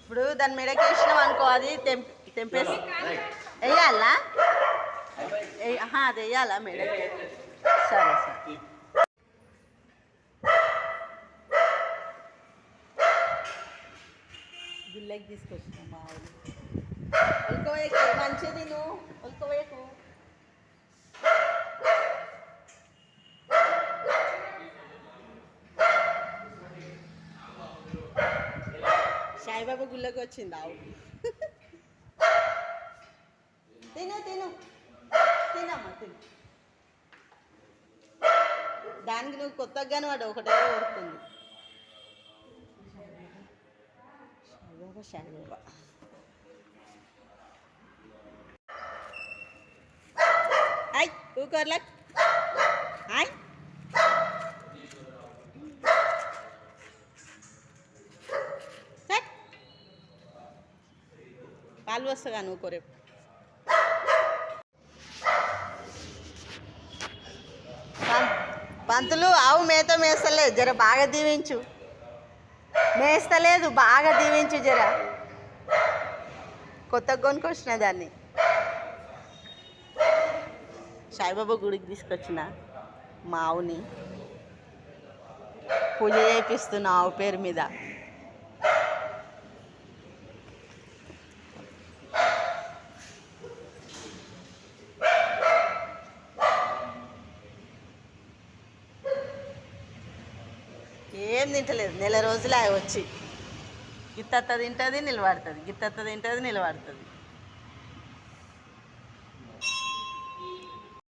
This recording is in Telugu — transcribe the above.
ఇప్పుడు దాని మెడకి వేసినాం అనుకో అది తెంపి తెంపేసి వేయాలా వేయ- ఆహా, అది వేయాలా మెడ సరే సరే గుళ్ళకి తీసుకొచ్చిన మా ఊరు ఉల్కవేయకు మంచిది నువ్వు సాయిబాబా గుళ్ళకి వచ్చింది? ఆవు తిను తిను. తినమ్మా తిను. దానికి నువ్వు కొత్తగానే వాడు ఒకటే కొడుతుంది. సాయిబాబా సాయిబాబా. ఊకోర్లక్ ఆయ్. పాలు వస్తగా నువ్వు కొరేపు పం- పంతులు ఆవు మేత మేస్తలేదు జర బాగా దీవించు. మేస్తలేదు బాగా దీవించు జర. కొత్తగా కొనుక్కొచ్చిన దాన్ని. సాయిబాబా గుడికి తీసుకొచ్చిన మా ఆవుని. పూజ చేపిస్తున్నా ఆవు పేరు మీద. ఏం తింటలేదు. నెల రోజులే వచ్చి గిత్తత్త తింటుంది నిలబడుతుంది. గిత్తత్త తింటుంది నిలబడుతుంది.